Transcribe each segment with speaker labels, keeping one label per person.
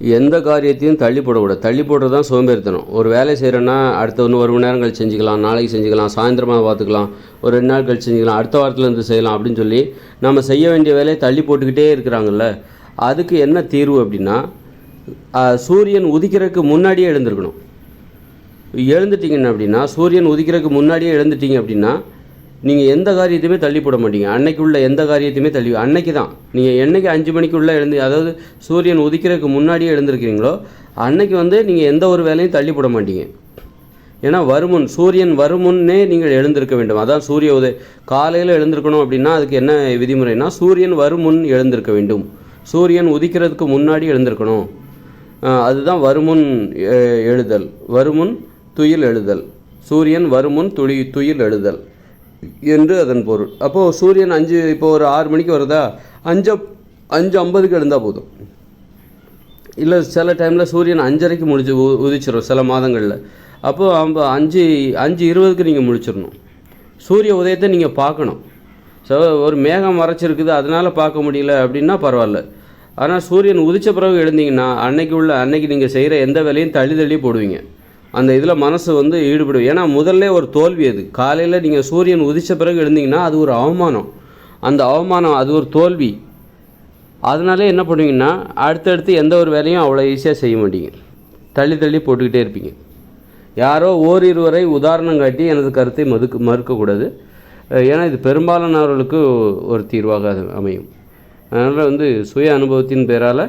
Speaker 1: எந்த காரியத்தையும் தள்ளி போடக்கூடாது தள்ளி போடுறது தான் சோம்பேறித்தனம். ஒரு வேலை செய்கிறோன்னா அடுத்த இன்னும் ஒரு மணி நேரம் கழிச்சு செஞ்சுக்கலாம் நாளைக்கு செஞ்சுக்கலாம் சாயந்தரமாக பார்த்துக்கலாம் ஒரு ரெண்டு நாள் கழிச்சு செஞ்சுக்கலாம் அடுத்த வாரத்தில் இருந்து செய்யலாம் அப்படின்னு சொல்லி நம்ம செய்ய வேண்டிய வேலையை தள்ளி போட்டுக்கிட்டே இருக்கிறாங்கல்ல அதுக்கு என்ன தீர்வு அப்படின்னா சூரியன் உதிக்கிறதுக்கு முன்னாடியே எழுந்திருக்கணும். எழுந்துட்டிங்கன்னு அப்படின்னா சூரியன் உதிக்கிறதுக்கு முன்னாடியே எழுந்துட்டீங்க அப்படின்னா நீங்கள் எந்த காரியத்தையுமே தள்ளி போட மாட்டீங்க. அன்னைக்கு உள்ள எந்த காரியத்தையுமே தள்ளி அன்னைக்கு தான் நீங்கள் என்றைக்கு அஞ்சு மணிக்குள்ளே எழுந்து அதாவது சூரியன் உதிக்கிறதுக்கு முன்னாடியே எழுந்திருக்கிறீங்களோ அன்னைக்கு வந்து நீங்கள் எந்த ஒரு வேலையும் தள்ளி போட மாட்டீங்க. ஏன்னா வருமுன் சூரியன் வருமுன்னே நீங்கள் எழுந்திருக்க வேண்டும். அதான் சூரிய உதய காலையில் எழுந்திருக்கணும் அப்படின்னா அதுக்கு என்ன விதிமுறைனா சூரியன் வருமுன் எழுந்திருக்க வேண்டும். சூரியன் உதிக்கிறதுக்கு முன்னாடி எழுந்திருக்கணும். அதுதான் வருமுன் எழுதல். வருமுன் துயில் எழுதல். சூரியன் வருமுன் துளி துயில் எழுதல். என்று அதன் பொருள். அப்போது சூரியன் அஞ்சு இப்போ ஒரு ஆறு மணிக்கு வருதா? அஞ்சு அஞ்சு ஐம்பதுக்கு எழுந்தால் போதும். இல்லை சில டைமில் சூரியன் அஞ்சரைக்கு முடிச்சு உ- சில மாதங்களில். அப்போது அம்ப அஞ்சு அஞ்சு இருபதுக்கு நீங்கள் முழிச்சிடணும் சூரிய உதயத்தை நீங்கள் பார்க்கணும். ஸோ ஒரு மேகம் மறைச்சிருக்குது அதனால் பார்க்க முடியல அப்படின்னா பரவாயில்ல. ஆனால் சூரியன் உதிச்ச பிறகு எழுந்தீங்கன்னா அன்னைக்கு உள்ள அன்னைக்கு நீங்கள் செய்கிற எந்த வேலையும் தள்ளி தள்ளி போடுவீங்க. அந்த இதில் மனசு வந்து ஈடுபடும். ஏன்னா முதல்ல ஒரு தோல்வி அது. காலையில் நீங்கள் சூரியன் உதித்த பிறகு எழுந்தீங்கன்னா அது ஒரு அவமானம். அந்த அவமானம் அது ஒரு தோல்வி. அதனால என்ன பண்ணுவீங்கன்னா அடுத்தடுத்து எந்த ஒரு வேலையும் அவ்வளோ ஈஸியாக செய்ய மாட்டீங்க. தள்ளி தள்ளி போட்டுக்கிட்டே இருப்பீங்க. யாரோ ஓரிருவரை உதாரணம் காட்டி எனது கருத்தை மதுக்கு மறுக்கக்கூடாது. ஏன்னா இது பெரும்பாலானவர்களுக்கு ஒரு தீர்வாக அது அமையும். அதனால் வந்து சுய அனுபவத்தின் பேரால்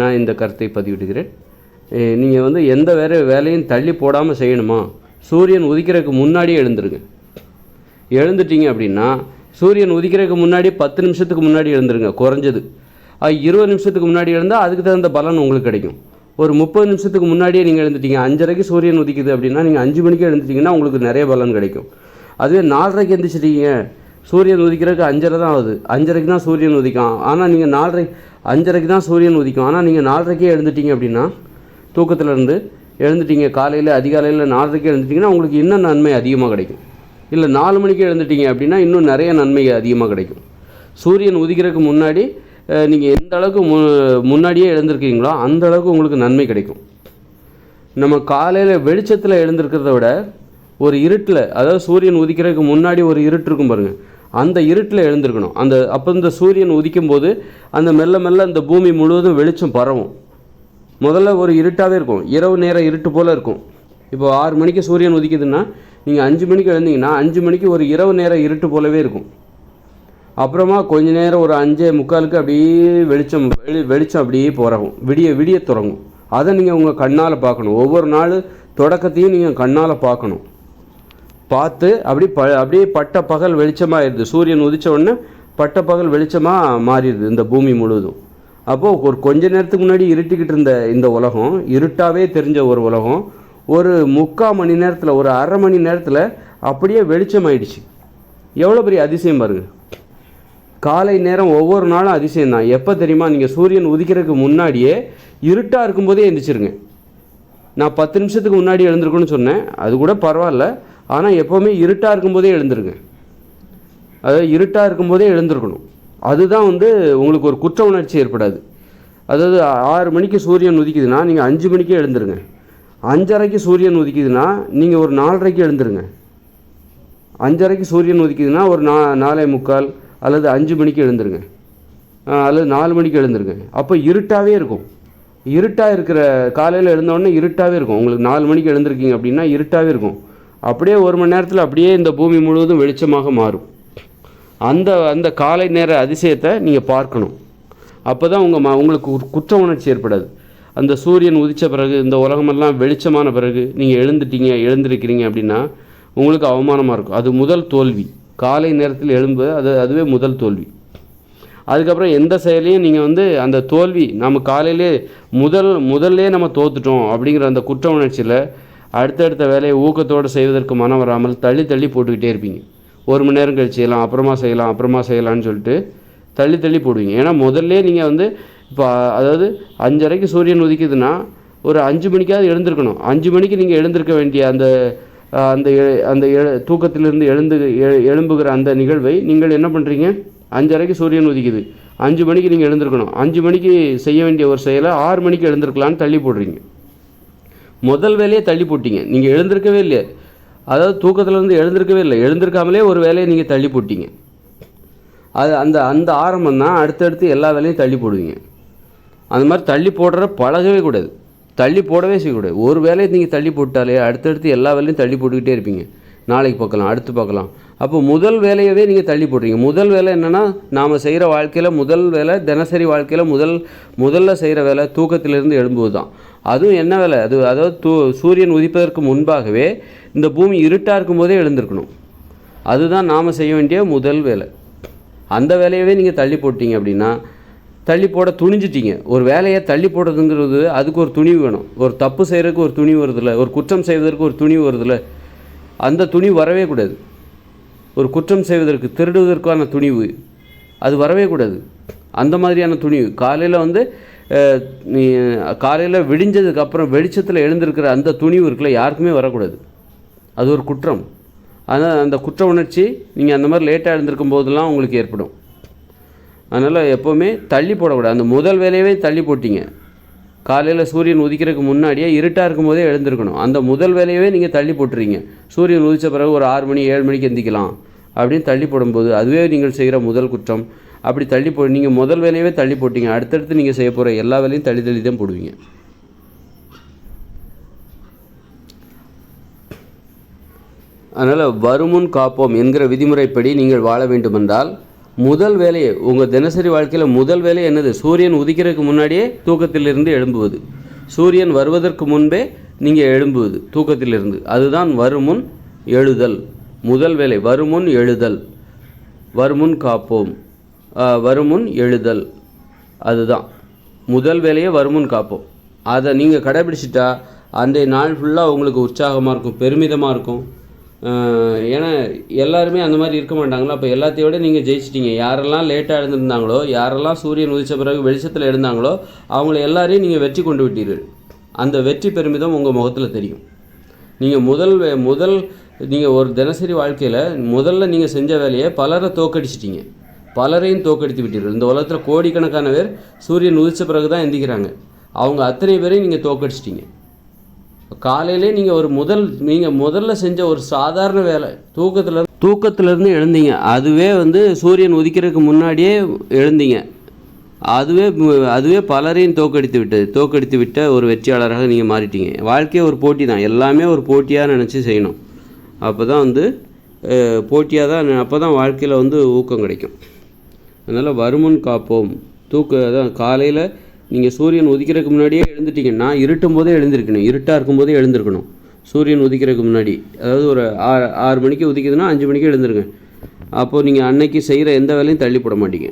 Speaker 1: நான் இந்த கருத்தை பதிவிடுகிறேன். நீங்கள் வந்து எந்த வேற வேலையும் தள்ளி போடாமல் செய்யணுமா? சூரியன் உதிக்கிறதுக்கு முன்னாடியே எழுந்துருங்க. எழுந்துட்டீங்க அப்படின்னா சூரியன் உதிக்கிறதுக்கு முன்னாடி பத்து நிமிஷத்துக்கு முன்னாடி எழுந்துருங்க குறைஞ்சது. அது இருபது நிமிஷத்துக்கு முன்னாடி எழுந்தால் அதுக்கு தகுந்த பலன் உங்களுக்கு கிடைக்கும். ஒரு முப்பது நிமிஷத்துக்கு முன்னாடியே நீங்கள் எழுந்துட்டீங்க அஞ்சரைக்கு சூரியன் உதிக்குது அப்படின்னா நீங்கள் அஞ்சு மணிக்கு எழுந்துட்டீங்கன்னா உங்களுக்கு நிறைய பலன் கிடைக்கும். அதுவே நாலரைக்கு எழுந்திரிச்சிட்டீங்க சூரியன் உதிக்கிறதுக்கு அஞ்சரை தான் ஆகுது. அஞ்சரைக்கு தான் சூரியன் உதிக்கும். ஆனால் நீங்கள் நாலரை அஞ்சரைக்கு தான் சூரியன் உதிக்கும். ஆனால் நீங்கள் நாலரைக்கே எழுந்துட்டீங்க அப்படின்னா தூக்கத்தில் இருந்து எழுந்துட்டீங்க. காலையில் அதிகாலையில் நாலரைக்கு எழுந்துட்டீங்கன்னா உங்களுக்கு இன்னும் நன்மை அதிகமாக கிடைக்கும். இல்லை நாலு மணிக்கு எழுந்துட்டீங்க அப்படின்னா இன்னும் நிறைய நன்மை அதிகமாக கிடைக்கும். சூரியன் உதிக்கிறதுக்கு முன்னாடி நீங்கள் எந்த அளவுக்கு மு முன்னாடியே எழுந்திருக்கீங்களோ அந்த அளவுக்கு உங்களுக்கு நன்மை கிடைக்கும். நம்ம காலையில் வெளிச்சத்தில் எழுந்திருக்கிறத விட ஒரு இருட்டில் அதாவது சூரியன் உதிக்கிறதுக்கு முன்னாடி ஒரு இருட்டு இருக்கும் பாருங்கள் அந்த இருட்டில் எழுந்திருக்கணும். அந்த அப்போ இந்த சூரியன் உதிக்கும் போது அந்த மெல்ல மெல்ல அந்த பூமி முழுவதும் வெளிச்சம் பரவும். முதல்ல ஒரு இருட்டாகவே இருக்கும். இரவு நேரம் இருட்டு போல் இருக்கும். இப்போ ஆறு மணிக்கு சூரியன் உதிக்குதுன்னா நீங்கள் அஞ்சு மணிக்கு எழுந்தீங்கன்னா அஞ்சு மணிக்கு ஒரு இரவு நேரம் இருட்டு போலவே இருக்கும். அப்புறமா கொஞ்ச நேரம் ஒரு அஞ்சே முக்காலுக்கு அப்படியே வெளிச்சம் வெளி வெளிச்சம் அப்படியே போறகும் விடிய விடிய தொடங்கும். அதை நீங்கள் உங்கள் கண்ணால் பார்க்கணும். ஒவ்வொரு நாள் தொடக்கத்தையும் நீங்கள் கண்ணால் பார்க்கணும். பார்த்து அப்படி ப அப்படியே பட்ட பகல் வெளிச்சமாக இருது சூரியன் உதிச்ச உடனே பட்ட பகல் வெளிச்சமாக மாறிடுது இந்த பூமி முழுவதும். அப்போது ஒரு கொஞ்ச நேரத்துக்கு முன்னாடி இருட்டிக்கிட்டு இருந்த இந்த உலகம் இருட்டாவே தெரிஞ்ச ஒரு உலகம் ஒரு முக்கால் மணி நேரத்தில் ஒரு அரை மணி நேரத்தில் அப்படியே வெளிச்சமாயிடுச்சு. எவ்வளோ பெரிய அதிசயம் பாருங்கள் காலை நேரம் ஒவ்வொரு நாளும் அதிசயம் தான். எப்போ தெரியுமா? நீங்கள் சூரியன் உதிக்கிறதுக்கு முன்னாடியே இருட்டாக இருக்கும்போதே எழுந்திரிச்சிருங்க நான் பத்து நிமிஷத்துக்கு முன்னாடி எழுந்திருக்குன்னு சொன்னேன். அது கூட பரவாயில்ல. ஆனால் எப்போவுமே இருட்டாக இருக்கும்போதே எழுந்திருங்க. அதாவது இருட்டாக இருக்கும்போதே எழுந்திருக்கணும். அதுதான் வந்து உங்களுக்கு ஒரு குற்ற உணர்ச்சி ஏற்படாது. அதாவது ஆறு மணிக்கு சூரியன் உதிக்குதுன்னா நீங்கள் அஞ்சு மணிக்கே எழுந்துருங்க. அஞ்சரைக்கு சூரியன் உதிக்குதுன்னா நீங்கள் ஒரு நாலரைக்கு எழுந்துருங்க. அஞ்சரைக்கு சூரியன் உதிக்குதுன்னா ஒரு நா நாலே முக்கால் அல்லது அஞ்சு மணிக்கு எழுந்துருங்க. அல்லது நாலு மணிக்கு எழுந்துருங்க. அப்போ இருட்டாகவே இருக்கும். இருட்டாக இருக்கிற காலையில் எழுந்தோடனே இருட்டாகவே இருக்கும். உங்களுக்கு நாலு மணிக்கு எழுந்திருக்கீங்க அப்படின்னா இருட்டாகவே இருக்கும். அப்படியே ஒரு மணி நேரத்தில் அப்படியே இந்த பூமி முழுவதும் வெளிச்சமாக மாறும். அந்த அந்த காலை நேர அதிசயத்தை நீங்கள் பார்க்கணும். அப்போ தான் உங்கள் ம உங்களுக்கு ஒரு குற்ற உணர்ச்சி ஏற்படாது. அந்த சூரியன் உதித்த பிறகு இந்த உலகமெல்லாம் வெளிச்சமான பிறகு நீங்கள் எழுந்துட்டீங்க எழுந்திருக்கிறீங்க அப்படின்னா உங்களுக்கு அவமானமாக இருக்கும். அது முதல் தோல்வி. காலை நேரத்தில் எழும்பு அது அதுவே முதல் தோல்வி. அதுக்கப்புறம் எந்த செயலையும் நீங்கள் வந்து அந்த தோல்வி நம்ம காலையிலே முதல் முதல்லே நம்ம தோத்துட்டோம் அப்படிங்கிற அந்த குற்ற உணர்ச்சியில் அடுத்தடுத்த வேலையை ஊக்கத்தோடு செய்வதற்கு மனம் வராமல் தள்ளி தள்ளி போட்டுக்கிட்டே இருப்பீங்க. ஒரு மணி நேரம் கழிச்சு செய்யலாம் அப்புறமா செய்யலாம் அப்புறமா செய்யலாம்னு சொல்லிட்டு தள்ளி தள்ளி போடுவீங்க. ஏன்னா முதல்ல நீங்கள் வந்து இப்போ அதாவது அஞ்சரைக்கு சூரியன் உதிக்குதுன்னா ஒரு அஞ்சு மணிக்காவது எழுந்திருக்கணும். அஞ்சு மணிக்கு நீங்கள் எழுந்திருக்க வேண்டிய அந்த அந்த எ- அந்த தூக்கத்திலிருந்து எழுந்து எ- எழும்புகிற அந்த நிகழ்வை நீங்கள் என்ன பண்ணுறீங்க அஞ்சரைக்கு சூரியன் உதிக்குது. அஞ்சு மணிக்கு நீங்கள் எழுந்திருக்கணும். அஞ்சு மணிக்கு செய்ய வேண்டிய ஒரு செயலை ஆறு மணிக்கு எழுந்திருக்கலான்னு தள்ளி போடுறீங்க. முதல் வேலையை தள்ளி போட்டீங்க. நீங்கள் எழுந்திருக்கவே இல்லையா. அதாவது தூக்கத்திலேருந்து எழுந்திருக்கவே இல்லை. எழுந்திருக்காமலே ஒரு வேலையை நீங்கள் தள்ளி போட்டீங்க. அது அந்த அந்த ஆரம்பம் தான் அடுத்தடுத்து எல்லா வேலையும் தள்ளி போடுவீங்க. அந்த மாதிரி தள்ளி போடுற பழகவே கூடாது. தள்ளி போடவே செய்யக்கூடாது. ஒரு வேலையை நீங்கள் தள்ளி போட்டாலே அடுத்தடுத்து எல்லா வேலையும் தள்ளி போட்டுக்கிட்டே இருப்பீங்க. நாளைக்கு பார்க்கலாம் அடுத்து பார்க்கலாம். அப்போ முதல் வேலையவே நீங்கள் தள்ளி போடுறீங்க. முதல் வேலை என்னென்னா நாம் செய்கிற வாழ்க்கையில் முதல் வேலை தினசரி வாழ்க்கையில் முதல் முதல்ல செய்கிற வேலை தூக்கத்திலிருந்து எழும்புவது தான் அதுவும் என்ன வேலை? அது அதாவது தூ சூரியன் உதிப்பதற்கு முன்பாகவே இந்த பூமி இருட்டாக இருக்கும் போதே எழுந்திருக்கணும். அதுதான் நாம் செய்ய வேண்டிய முதல் வேலை. அந்த வேலையவே நீங்கள் தள்ளி போட்டீங்க அப்படின்னா தள்ளி போட துணிஞ்சிட்டீங்க. ஒரு வேலையை தள்ளி போடுறதுங்கிறது அதுக்கு ஒரு துணிவு வேணும். ஒரு தப்பு செய்கிறதுக்கு ஒரு துணிவு வருதில்ல. ஒரு குற்றம் செய்வதற்கு ஒரு துணிவு வருதில்ல. அந்த துணிவு வரவே கூடாது. ஒரு குற்றம் செய்வதற்கு திருடுவதற்கான துணிவு அது வரவே கூடாது. அந்த மாதிரியான துணிவு. காலையில் வந்து காலையில் விடிஞ்சதுக்கப்புறம் வெளிச்சத்தில் எழுந்திருக்கிற அந்த துணிவு இருக்குல்ல யாருக்குமே வரக்கூடாது. அது ஒரு குற்றம். அதனால் அந்த குற்ற உணர்ச்சி நீங்கள் அந்த மாதிரி லேட்டாக எழுந்திருக்கும் போதெல்லாம் உங்களுக்கு ஏற்படும். அதனால் எப்போவுமே தள்ளி போடக்கூடாது. அந்த முதல் வேலையவே தள்ளி போட்டிங்க. காலையில் சூரியன் உதிக்கிறதுக்கு முன்னாடியே இருட்டாக இருக்கும் போதே எழுந்திருக்கணும். அந்த முதல் வேலையவே நீங்கள் தள்ளி போட்டுறீங்க. சூரியன் உதித்த பிறகு ஒரு ஆறு மணி ஏழு மணிக்கு எந்திக்கலாம். அப்படின்னு தள்ளி போடும்போது அதுவே நீங்கள் செய்கிற முதல் குற்றம். அப்படி தள்ளி போ நீங்கள் முதல் வேலையவே தள்ளி போட்டீங்க. அடுத்தடுத்து நீங்கள் செய்ய போகிற எல்லா வேலையும் தள்ளி தள்ளி தான் போடுவீங்க. அதனால் வருமுன் காப்போம் என்கிற விதிமுறைப்படி நீங்கள் வாழ வேண்டுமென்றால் முதல் வேலையை உங்கள் தினசரி வாழ்க்கையில் முதல் வேலை என்னது? சூரியன் உதிக்கிறதுக்கு முன்னாடியே தூக்கத்திலிருந்து எழும்புவது. சூரியன் வருவதற்கு முன்பே நீங்கள் எழும்புவது தூக்கத்திலிருந்து. அதுதான் வருமுன் எழுதல். முதல் வேலை வருமுன் எழுதல். வருமுன் காப்போம். வருமுன் எழுதல். அதுதான். முதல் வேலையை வருமுன் காப்போம். அதை நீங்கள் கடைபிடிச்சிட்டா அன்றைய நாள் ஃபுல்லாக உங்களுக்கு உற்சாகமாக இருக்கும் பெருமிதமாக இருக்கும். ஏன்னா எல்லாருமே அந்த மாதிரி இருக்க மாட்டாங்களா? அப்போ எல்லாத்தையும் விட நீங்கள் ஜெயிச்சிட்டிங்க. யாரெல்லாம் லேட்டாக எழுந்திருந்தாங்களோ யாரெல்லாம் சூரியன் உதித்த பிறகு வெளிச்சத்தில் எழுந்தாங்களோ அவங்கள எல்லாரையும் நீங்கள் வெற்றி கொண்டு விட்டீர்கள். அந்த வெற்றி பெருமிதம் உங்கள் முகத்தில் தெரியும். நீங்கள் முதல் வே- முதல் நீங்கள் ஒரு தினசரி வாழ்க்கையில் முதல்ல நீங்கள் செஞ்ச வேலையை பலரை தோக்கடிச்சிட்டிங்க. பலரையும் தோக்கடித்து விட்டீர்கள். இந்த உலகத்தில் கோடிக்கணக்கான பேர் சூரியன் உதித்த பிறகு தான் எந்திக்கிறாங்க. அவங்க அத்தனை பேரையும் நீங்கள் தோக்கடிச்சிட்டீங்க காலையிலே நீங்கள் ஒரு முதல் நீங்கள் முதல்ல செஞ்ச ஒரு சாதாரண வேலை தூக்கத்தில் தூக்கத்திலேருந்து எழுந்தீங்க. அதுவே வந்து சூரியன் உதிக்கிறதுக்கு முன்னாடியே எழுந்தீங்க. அதுவே அதுவே பலரையும் தோக்கடித்து விட்டது தோக்கடித்து விட்ட ஒரு வெற்றியாளராக நீங்கள் மாறிட்டீங்க. வாழ்க்கையே ஒரு போட்டி தான். எல்லாமே ஒரு போட்டியாக நினச்சி செய்யணும். அப்போ தான் வந்து போட்டியாக தான் அப்போ தான் வாழ்க்கையில் வந்து ஊக்கம் கிடைக்கும். அதனால் வருமுன் காப்போம். தூக்க அதான் காலையில் நீங்கள் சூரியன் உதிக்கிறதுக்கு முன்னாடியே எழுந்துட்டீங்கன்னா இருட்டும் போதே எழுந்திருக்கணும். இருட்டாக இருக்கும்போதே எழுந்திருக்கணும். சூரியன் உதிக்கிறதுக்கு முன்னாடி. அதாவது ஒரு ஆறு ஆறு மணிக்கு உதிக்குதுன்னா அஞ்சு மணிக்கு எழுந்திருங்க. அப்போது நீங்கள் அன்னைக்கு செய்கிற எந்த வேலையும் தள்ளி போட மாட்டீங்க.